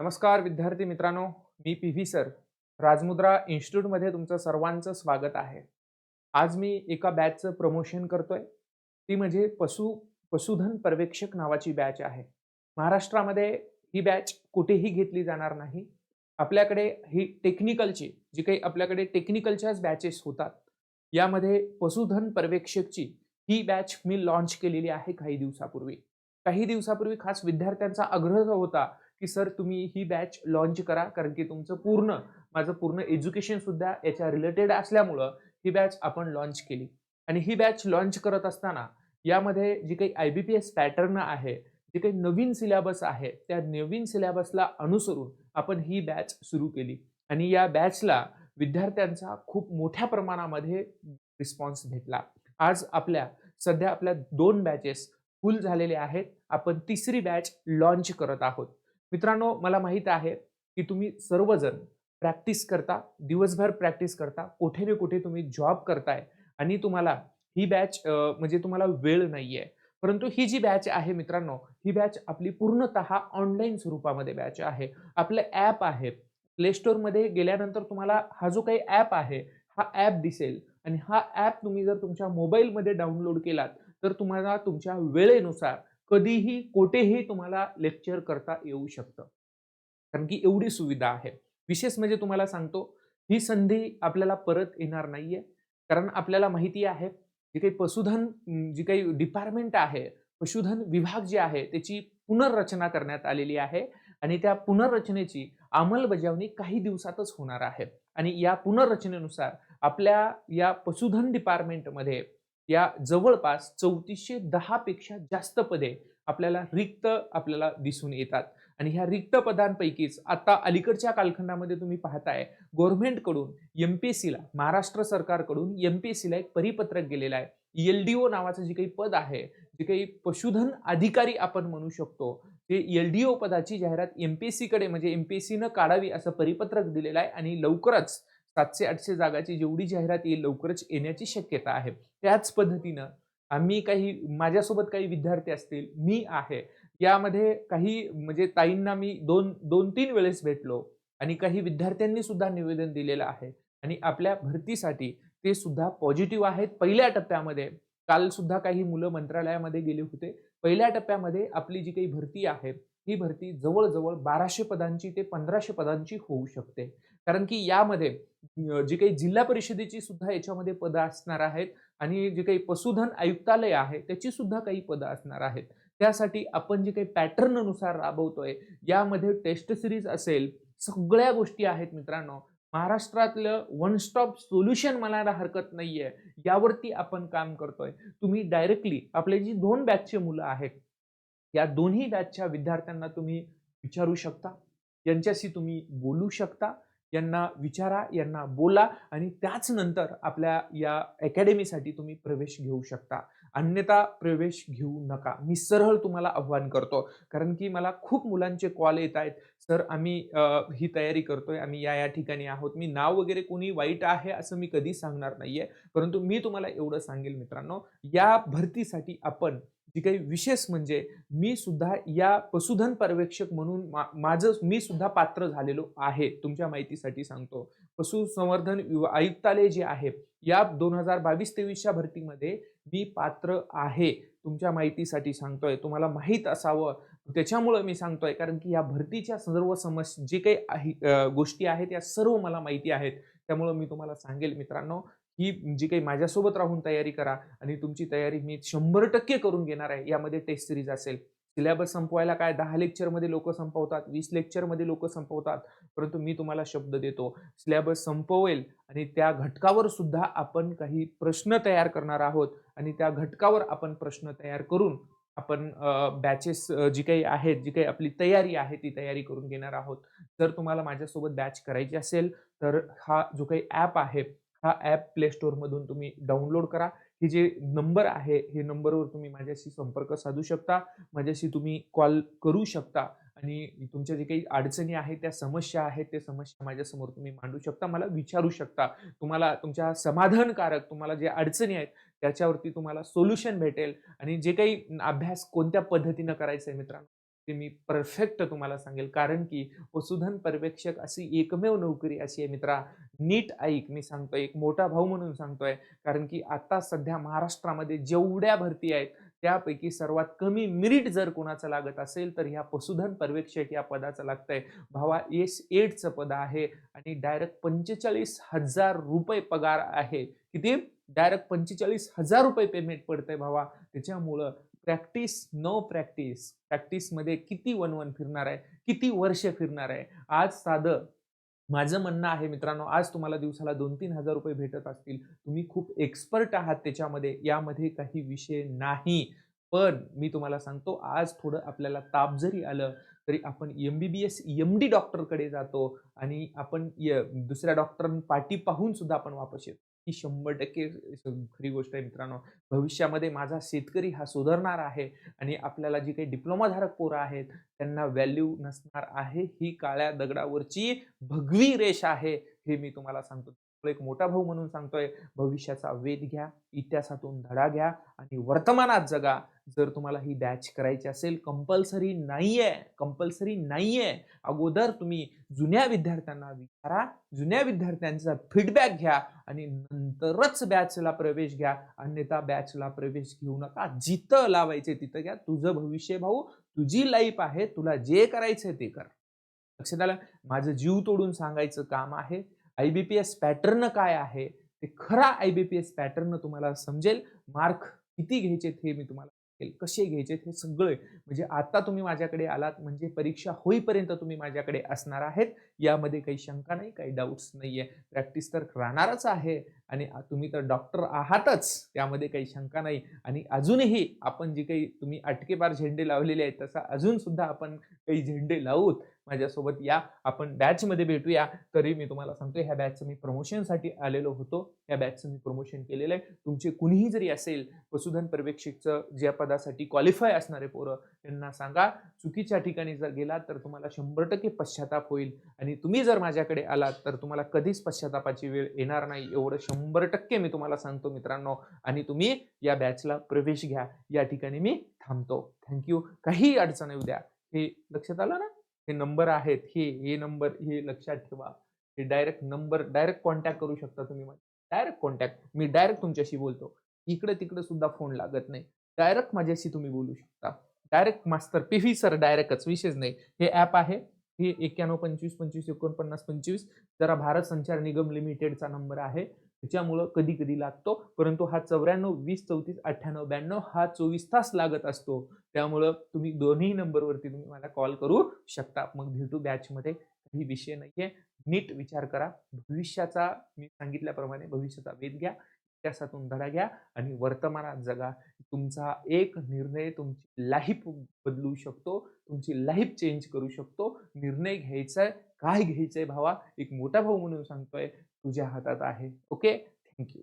नमस्कार विद्यार्थी मित्रांनो. मी पी व्ही सर राजमुद्रा इन्स्टिट्यूटमध्ये तुमचं सर्वांचं स्वागत आहे. आज मी एका बॅचचं प्रमोशन करतोय. ती म्हणजे पशु पशुधन पर्यवेक्षक नावाची बॅच आहे. महाराष्ट्रामध्ये ही बॅच कुठेही घेतली जाणार नाही. आपल्याकडे ही टेक्निकलची जी काही आपल्याकडे टेक्निकलच्याच बॅचेस होतात यामध्ये पशुधन पर्यवेक्षकची ही बॅच मी लॉन्च केलेली आहे काही दिवसापूर्वी. काही दिवसापूर्वी खास विद्यार्थ्यांचा आग्रह होता की सर तुम्ही ही बॅच लॉन्च करा कारण की तुमचं पूर्ण माझं पूर्ण एज्युकेशन सुद्धा याच्या रिलेटेड असल्यामुळं ही बॅच आपण लॉन्च केली. आणि ही बॅच लॉन्च करत असताना यामध्ये जी काही I B P S pattern आहे जे काही नवीन सिलेबस आहे त्या नवीन सिलेबसला अनुसरून आपण ही बॅच सुरू केली. आणि या बॅचला विद्यार्थ्यांचा खूप मोठ्या प्रमाणामध्ये रिस्पॉन्स भेटला. आज आपल्या सध्या आपल्या दोन बॅचेस फुल झालेले आहेत. आपण तिसरी बॅच लॉन्च करत आहोत. मित्रांनो मला माहीत आहे की तुम्ही सर्वजण प्रॅक्टिस करता दिवसभर प्रॅक्टिस करता कुठे ना कुठे तुम्ही जॉब करताय आणि तुम्हाला ही बॅच म्हणजे तुम्हाला वेळ नाही आहे परंतु ही जी बॅच आहे मित्रांनो ही बॅच आपली पूर्णतः ऑनलाईन स्वरूपामध्ये बॅच आहे. आपलं ॲप आहे. प्ले स्टोअरमध्ये गेल्यानंतर तुम्हाला हा जो काही ॲप आहे हा ॲप दिसेल आणि हा ॲप तुम्ही जर तुमच्या मोबाईलमध्ये डाउनलोड केलात तर तुम्हाला तुमच्या वेळेनुसार कधीही कुठेही तुम्हाला लेक्चर करता येऊ शकतं. कारण की एवढी सुविधा आहे. विशेष म्हणजे तुम्हाला सांगतो ही संधी आपल्याला परत येणार नाहीये. कारण आपल्याला माहिती आहे जी काही पशुधन जी काही डिपार्टमेंट आहे पशुधन विभाग जे आहे त्याची पुनर्रचना करण्यात आलेली आहे आणि त्या पुनर्रचनेची अंमलबजावणी काही दिवसातच होणार आहे. आणि या पुनर्रचनेनुसार आपल्या या पशुधन डिपार्टमेंटमध्ये या जवळपास चौतीसशे दहापेक्षा जास्त पदे आपल्याला रिक्त आपल्याला दिसून येतात. आणि ह्या रिक्त पदांपैकीच आता अलीकडच्या कालखंडामध्ये तुम्ही पाहताय गव्हर्नमेंटकडून एम पी एस सीला महाराष्ट्र सरकारकडून एम पी एस सीला एक परिपत्रक गेलेलं आहे. एल डी ओ नावाचं जे काही पद आहे जे काही पशुधन अधिकारी आपण म्हणू शकतो ते एल डी ओ पदाची जाहिरात एम पी एस सीकडे म्हणजे एम पी एस सीनं काढावी असं परिपत्रक दिलेलं आहे आणि लवकरच सातशे आठशे जागाची जेवढी जाहिरात येईल लवकरच येण्याची शक्यता आहे. त्याच पद्धतीनं आम्ही काही माझ्यासोबत काही विद्यार्थी असतील मी आहे यामध्ये काही म्हणजे ताईंना मी दोन दोन तीन वेळेस भेटलो आणि काही विद्यार्थ्यांनी सुद्धा निवेदन दिलेलं आहे आणि आपल्या भरतीसाठी ते सुद्धा पॉझिटिव्ह आहेत. पहिल्या टप्प्यामध्ये काल सुद्धा काही मुलं मंत्रालयामध्ये गेले होते. पहिल्या टप्प्यामध्ये आपली जी काही भरती आहे ही भरती जवळजवळ बाराशे पदांची ते पंधराशे पदांची होऊ शकते. कारण की यामध्ये जी काही जिल्हा परिषदेची सुद्धा याच्यामध्ये पदं असणार आहेत आणि जे काही पशुधन आयुक्तालय आहे त्याची सुद्धा काही पदं असणार आहेत. त्यासाठी आपण जे काही पॅटर्ननुसार राबवतोय यामध्ये टेस्ट सिरीज असेल सगळ्या गोष्टी आहेत मित्रांनो. महाराष्ट्रातलं वन स्टॉप सोल्युशन म्हणायला हरकत नाहीये यावरती आपण काम करतोय. तुम्ही डायरेक्टली आपले जी दोन बॅचचे मुलं आहेत या दोन्ही बॅचच्या विद्यार्थ्यांना तुम्ही विचारू शकता यांच्याशी तुम्ही बोलू शकता. यांना विचारा यांना बोला आणि त्याच नंतर आपल्या या अकॅडमीसाठी तुम्ही प्रवेश घेऊ शकता. अन्यथा प्रवेश घेऊ नका. मी सरळ तुम्हाला आव्हान करतो. कारण की मला खूप मुलांचे कॉल येत आहेत. सर आम्ही ही तयारी करतोय. आम्ही या या ठिकाणी आहोत. मी नाव वगैरे कोणी वाईट आहे असं मी कधी सांगणार नाहीये. परंतु मी तुम्हाला एवढं सांगेल मित्रांनो या भरतीसाठी आपण जी काही विशेष म्हणजे मी सुद्धा या पशुधन पर्यवेक्षक म्हणून मा- माझं मी सुद्धा पात्र झालेलो आहे तुमच्या माहितीसाठी सांगतो. पशुसंवर्धन आयुक्तालय जे आहे या दोन हजार बावीस तेवीसच्या भरतीमध्ये मी पात्र आहे तुमच्या माहितीसाठी सांगतोय. तुम्हाला माहीत असावं त्याच्यामुळं मी सांगतोय कारण की या भरतीच्या सर्व समस जे काही आहे गोष्टी आहेत या सर्व मला माहिती आहेत त्यामुळं मी तुम्हाला सांगेल मित्रांनो. ही जी काही माझ्यासोबत राहून तयारी करा आणि तुमची तयारी मी शंभर टक्के करून घेणार आहे. यामध्ये टेस्ट सिरीज असेल. सिलेबस संपवायला काय? दहा लेक्चरमध्ये लोक संपवतात वीस लेक्चरमध्ये लोक संपवतात. परंतु मी तुम्हाला शब्द देतो सिलेबस संपवेल आणि त्या घटकावर सुद्धा आपण काही प्रश्न तयार करणार आहोत आणि त्या घटकावर आपण प्रश्न तयार करून आपण बॅचेस जी काही आहेत जी काही आपली तयारी आहे ती तयारी करून घेणार आहोत. जर तुम्हाला माझ्यासोबत बॅच करायची असेल तर हा जो काही ॲप आहे हा ॲप प्ले स्टोअरमधून तुम्ही डाउनलोड करा. हे जे नंबर आहे हे नंबरवर तुम्ही माझ्याशी संपर्क साधू शकता. माझ्याशी तुम्ही कॉल करू शकता आणि तुमच्या जे काही अडचणी आहेत त्या समस्या आहेत त्या समस्या माझ्यासमोर तुम्ही मांडू शकता मला विचारू शकता. तुम्हाला तुमच्या समाधानकारक तुम्हाला जे अडचणी आहेत त्याच्यावरती तुम्हाला सोल्युशन भेटेल. आणि जे काही अभ्यास कोणत्या पद्धतीनं करायचं आहे मित्रांनो ते मी परफेक्ट तुम्हाला सांगेल. कारण की पशुधन पर्यवेक्षक अशी एकमेव नोकरी अशी आहे मित्रा. नीट ऐक मी सांगतोय. एक मोठा भाऊ म्हणून सांगतोय. कारण की आता सध्या महाराष्ट्रामध्ये जेवढ्या भरती आहेत त्यापैकी सर्वात कमी मिरिट जर कोणाचं लागत असेल तर ह्या पशुधन पर्यवेक्षक या पदाचं लागतंय. भावा एस एडचं पद आहे आणि डायरेक्ट पंचेचाळीस हजार रुपये पगार आहे. किती? डायरेक्ट पंचेचाळीस हजार रुपये पेमेंट पडतंय भावा. त्याच्यामुळं प्रॅक्टिस नो प्रॅक्टिस प्रॅक्टिसमध्ये किती वन वन फिरणार आहे किती वर्ष फिरणार आहे आज साधं. माझं म्हणणं आहे मित्रांनो आज तुम्हाला दिवसाला दोन तीन हजार रुपये भेटत असतील. तुम्ही खूप एक्सपर्ट आहात त्याच्यामध्ये यामध्ये काही विषय नाही. पण मी तुम्हाला सांगतो आज थोडं आपल्याला ताप जरी आलं तरी आपण M B B S M D डॉक्टरकडे जातो आणि आपण य- दुसऱ्या डॉक्टरां पाठी पाहून सुद्धा आपण वापस येतो. ही शंभर टक्के खरी गोष्ट आहे मित्रांनो. भविष्यामध्ये माझा शेतकरी हा सुधारणार आहे आणि आपल्याला जी काही डिप्लोमाधारक पोरं आहेत त्यांना व्हॅल्यू नसणार आहे ही काळ्या दगडावरची भगवी रेष आहे हे मी तुम्हाला सांगतो. एक मोठा भाऊ म्हणून सांगतोय भविष्याचा वेध घ्या इतिहासातून धडा घ्या आणि वर्तमानात जगा. जर तुम्हाला ही बॅच करायची असेल कंपल्सरी नाहीये कंपल्सरी नाहीये अगोदर तुम्ही जुन्या विद्यार्थ्यांना विचारा जुन्या विद्यार्थ्यांचा फीडबॅक घ्या आणि नंतरच बॅचला प्रवेश घ्या. अन्यथा बॅचला प्रवेश घेऊ नका. जिथं लावायचे तिथं घ्या. तुझं भविष्य भाऊ तुझी लाईफ आहे तुला जे करायचं ते कर. लक्षात आलं? माझं जीव तोडून सांगायचं काम आहे. I B P S pattern काय आहे? ते खरा एस पॅटर्न तुम्हाला समजेल. मार्क किती घ्यायचे हे मी तुम्हाला कसे घ्यायचे हे सगळे. म्हणजे आता तुम्ही माझ्याकडे आलात म्हणजे परीक्षा होईपर्यंत तुम्ही माझ्याकडे असणार आहेत. यामध्ये काही शंका नाही काही डाऊट्स नाही आहे प्रॅक्टिस तर राहणारच आहे. आणि तुम्ही तर डॉक्टर आहातच त्यामध्ये काही शंका नाही. आणि अजूनही आपण जे काही तुम्ही अटकेबार झेंडे लावलेले आहेत तसा अजूनसुद्धा आपण काही झेंडे लावूत. माझ्यासोबत या. आपण बॅचमध्ये भेटूया. तरी मी तुम्हाला सांगतो ह्या बॅचचं मी प्रमोशनसाठी आलेलो होतो. या बॅचचं मी प्रमोशन केलेलं आहे. तुमचे कुणीही जरी असेल पशुधन पर्यवेक्षकचं ज्या पदासाठी क्वालिफाय असणारे पोरं त्यांना सांगा. चुकीच्या ठिकाणी जर गेलात तर तुम्हाला शंभर टक्के पश्चाताप होईल. आणि तुम्ही जर माझ्याकडे आलात तर तुम्हाला कधीच पश्चातापाची वेळ येणार नाही. एवढं शंभर टक्के मी तुम्हाला सांगतो मित्रांनो. आणि तुम्ही या बॅचला प्रवेश घ्या. या ठिकाणी मी थांबतो. थँक्यू काही अडचण येऊ द्या. हे लक्षात आलं ना? हे नंबर आहेत हे हे नंबर हे लक्षात ठेवा. हे डायरेक्ट नंबर डायरेक्ट कॉन्टॅक्ट करू शकता तुम्ही डायरेक्ट कॉन्टॅक्ट मी डायरेक्ट तुमच्याशी बोलतो. इकडे तिकडे सुद्धा फोन लागत नाही. डायरेक्ट माझ्याशी तुम्ही बोलू शकता. डायरेक्ट मास्तर पी व्ही सर डायरेक्टच विशेष नाही. हे ॲप आहे. हे एक्क्याण्णव पंचवीस पंचवीस एकोणपन्नास पंचवीस. जरा भारत संचार निगम लिमिटेडचा नंबर आहे. त्याच्यामुळं कधी कधी लागतो. परंतु हा चौऱ्याण्णव वीस चौतीस अठ्ठ्याण्णव ब्याण्णव हा चोवीस तास लागत असतो. त्यामुळं तुम्ही दोन्ही नंबरवरती तुम्ही मला कॉल करू शकता. मग भेटू बॅचमध्ये काही विषय नाही आहे नीट विचार करा. भविष्याचा मी सांगितल्याप्रमाणे भविष्याचा वेध घ्या. इतिहासातून धडा घ्या आणि वर्तमानात जगा. तुमचा एक निर्णय तुमची लाईफ बदलू शकतो. तुमची लाईफ चेंज करू शकतो. निर्णय घ्यायचा आहे काय घ्यायचं आहे भावा? एक मोठा भाऊ म्हणून सांगतोय. तुझ्या हातात आहे. ओके? Thank you.